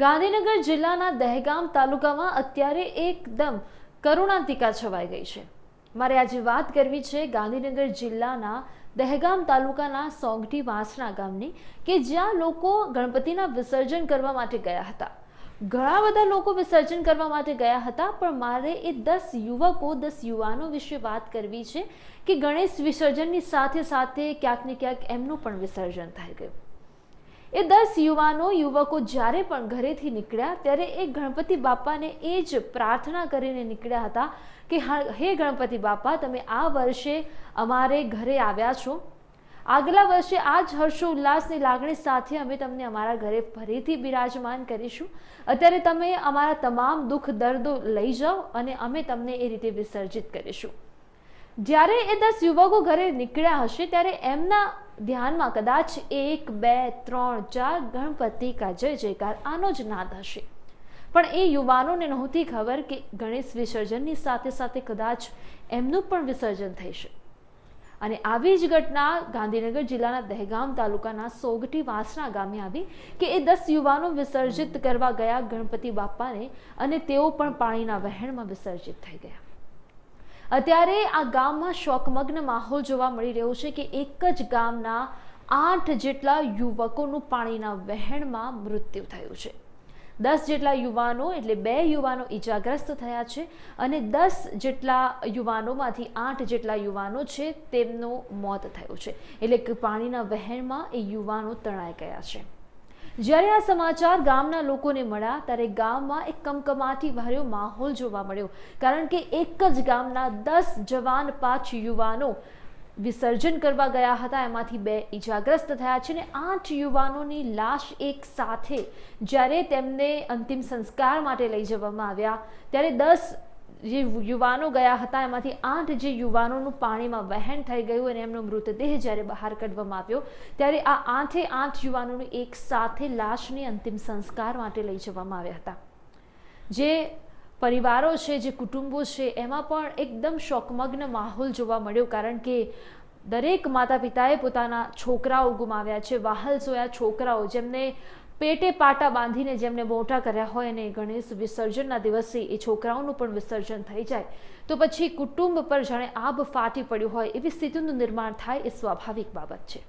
ગાંધીનગર જિલ્લાના દહેગામ તાલુકામાં અત્યારે એકદમ કરુણાંતિકા છવાઈ ગઈ છે. મારે આજે વાત કરવી છે ગાંધીનગર જિલ્લાના દહેગામ તાલુકાના સોંગઠી વાંસણા ગામની, કે જ્યાં લોકો ગણપતિના વિસર્જન કરવા માટે ગયા હતા. ઘણા બધા લોકો વિસર્જન કરવા માટે ગયા હતા, પણ મારે એ દસ યુવકો, દસ યુવાનો વિશે વાત કરવી છે કે ગણેશ વિસર્જનની સાથે સાથે ક્યાંક ને ક્યાંક એમનું પણ વિસર્જન થઈ ગયું. એ દસ યુવાનો, યુવકો જ્યારે પણ ઘરેથી નીકળ્યા, ત્યારે એ ગણપતિ બાપાને એ જ પ્રાર્થના કરીને નીકળ્યા હતા કે, હા ગણપતિ બાપા, તમે આ વર્ષે અમારે ઘરે આવ્યા છો. આગલા વર્ષે આ જ હર્ષોલ્લાસની લાગણી સાથે અમે તમને અમારા ઘરે ફરીથી બિરાજમાન કરીશું. અત્યારે તમે અમારા તમામ દુઃખ દર્દો લઈ જાઓ અને અમે તમને એ રીતે વિસર્જિત કરીશું. જ્યારે એ દસ યુવકો ઘરે નીકળ્યા હશે, ત્યારે એમના ધ્યાનમાં કદાચ એક, બે, ત્રણ, ચાર ગણપતિ કા જય જયકાર આનો જ નાદ હશે. પણ એ યુવાનોને નહોતી ખબર કે ગણેશ વિસર્જનની સાથે સાથે કદાચ એમનું પણ વિસર્જન થશે. અને આવી જ ઘટના ગાંધીનગર જિલ્લાના દહેગામ તાલુકાના સોગટી વાસણા ગામે આવી કે એ દસ યુવાનો વિસર્જિત કરવા ગયા ગણપતિ બાપાને અને તેઓ પણ પાણીના વહેણમાં વિસર્જિત થઈ ગયા. અત્યારે આ ગામમાં શોકમગ્ન માહોલ જોવા મળી રહ્યો છે કે એક જ ગામના આઠ જેટલા યુવકોનું પાણીના વહેણમાં મૃત્યુ થયું છે. દસ જેટલા યુવાનો એટલે બે યુવાનો ઈજાગ્રસ્ત થયા છે અને દસ જેટલા યુવાનોમાંથી આઠ જેટલા યુવાનો છે તેમનું મોત થયું છે. એટલે કે પાણીના વહેણમાં એ યુવાનો તણાઈ ગયા છે. જ્યારે આ સમાચાર ગામના લોકોને મળ્યા, ત્યારે ગામમાં એક કમકમાટી ભર્યો માહોલ જોવા મળ્યો. કારણ કે એક જ ગામના દસ જવાન પાંચ યુવાનો વિસર્જન કરવા ગયા હતા. એમાંથી બે ઈજાગ્રસ્ત થયા છે અને આઠ યુવાનોની લાશ એક સાથે જ્યારે તેમને અંતિમ સંસ્કાર માટે લઈ જવામાં આવ્યા. ત્યારે દસ જે યુવાનો ગયા હતા, એમાંથી આઠ જે યુવાનોનું પાણીમાં વહેણ થઈ ગયું અને એમનો મૃતદેહ જ્યારે બહાર કાઢવામાં આવ્યો, ત્યારે આ આઠે આઠ યુવાનોની એક સાથે લાશની અંતિમ સંસ્કાર માટે લઈ જવામાં આવ્યા હતા. જે પરિવારો છે, જે કુટુંબો છે, એમાં પણ એકદમ શોકમગ્ન માહોલ જોવા મળ્યો, કારણ કે દરેક માતા પિતાએ પોતાના છોકરાઓ ગુમાવ્યા છે, વાહલ સોયા છોકરાઓ, જેમને પેટે પાટા બાંધીને જેમને મોટા કર્યા હોય અને ગણેશ વિસર્જનના દિવસે એ છોકરાઓનું પણ વિસર્જન થઈ જાય. તો પછી કુટુંબ પર જાણે આબ ફાટી પડ્યું હોય એવી સ્થિતિનું નિર્માણ થાય એ સ્વાભાવિક બાબત છે.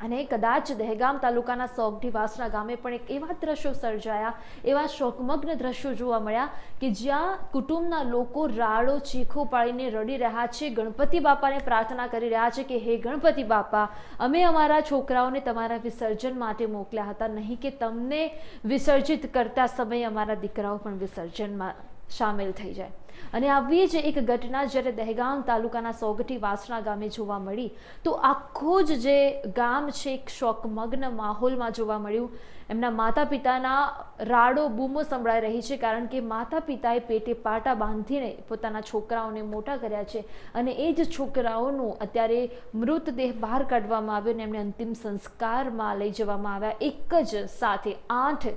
અને કદાચ દહેગામ તાલુકાના સોગઢી વાસણા ગામે પણ એક એવા દ્રશ્યો સર્જાયા, એવા શોકમગ્ન દ્રશ્યો જોવા મળ્યા કે જ્યાં કુટુંબના લોકો રાડો ચીખો પાડીને રડી રહ્યા છે, ગણપતિ બાપાને પ્રાર્થના કરી રહ્યા છે કે, હે ગણપતિ બાપા, અમે અમારા છોકરાઓને તમારા વિસર્જન માટે મોકલ્યા હતા, નહીં કે તમને વિસર્જિત કરતા સમયે અમારા દીકરાઓ પણ વિસર્જનમાં સામેલ થઈ જાય. અને આવી જ એક ઘટના જ્યારે દહેગામ તાલુકાના સોગઠી વાસણા ગામે જોવા મળી, તો આખું જ જે ગામ છે, એક શોકમગ્ન માહોલમાં જોવા મળ્યું. એમના માતા પિતાના રાડો બૂમો સંભળાઈ રહી છે, કારણ કે માતા પિતાએ પેટે પાટા બાંધીને પોતાના છોકરાઓને મોટા કર્યા છે. અને એ જ છોકરાઓનું અત્યારે મૃતદેહ બહાર કાઢવામાં આવ્યો અને એમને અંતિમ સંસ્કારમાં લઈ જવામાં આવ્યા. એક જ સાથે આઠ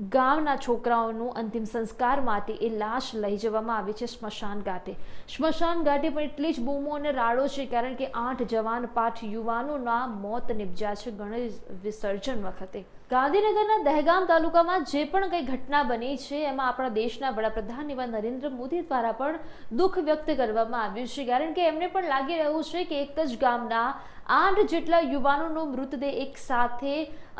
ગામના છોકરાઓનું અંતિમ સંસ્કાર માટે એ લાશ લઈ જવામાં આવી છે સ્મશાન ઘાટે. સ્મશાન ઘાટે પણ એટલી જ બૂમો અને રાડો છે કારણ કે આઠ જવાન પાઠ યુવાનોના મોત નિપજ્યા છે ગણેશ વિસર્જન વખતે. ગાંધીનગરના દહેગામ તાલુકામાં જે પણ કંઈ ઘટના બની છે, એમાં આપણા દેશના વડાપ્રધાન એવા નરેન્દ્ર મોદી દ્વારા પણ દુઃખ વ્યક્ત કરવામાં આવ્યું છે. કારણ કે એમને પણ લાગી રહ્યું છે કે એક જ ગામના આઠ જેટલા યુવાનોનો મૃતદેહ એક સાથે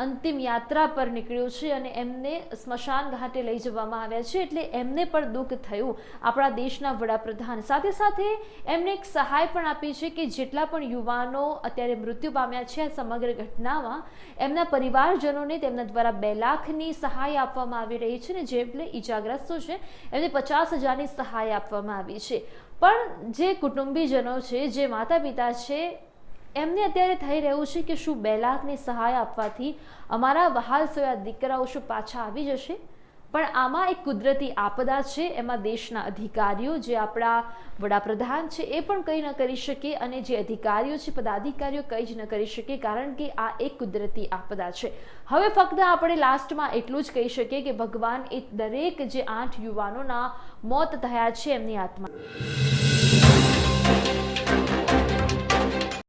અંતિમ યાત્રા પર નીકળ્યો છે અને એમને સ્મશાન ઘાટે લઈ જવામાં આવ્યા છે એટલે એમને પણ દુઃખ થયું આપણા દેશના વડાપ્રધાન. સાથે સાથે એમને એક સહાય પણ આપી છે કે જેટલા પણ યુવાનો અત્યારે મૃત્યુ પામ્યા છે આ સમગ્ર ઘટનામાં એમના પરિવારજનોને તેમના દ્વારા બે લાખની સહાય આપવામાં આવી રહી છે ને જે ઈજાગ્રસ્તો છે, એમને પચાસ હજારની સહાય આપવામાં આવી છે. પણ જે કુટુંબીજનો છે, જે માતા પિતા છે, એમને અત્યારે થઈ રહ્યું છે કે શું બે લાખની સહાય આપવાથી અમારા વહાલ સોયા દીકરાઓ શું પાછા આવી જશે? પણ આમાં એક કુદરતી આપદા છે, એમાં દેશના અધિકારીઓ જે આપણા વડાપ્રધાન છે એ પણ કંઈ ન કરી શકે અને જે અધિકારીઓ છે, પદાધિકારીઓ કંઈ જ ન કરી શકે કારણ કે આ એક કુદરતી આપદા છે. હવે ફક્ત આપણે લાસ્ટમાં એટલું જ કહી શકીએ કે ભગવાન એ દરેક જે આઠ યુવાનોના મોત થયા છે એમની આત્મા.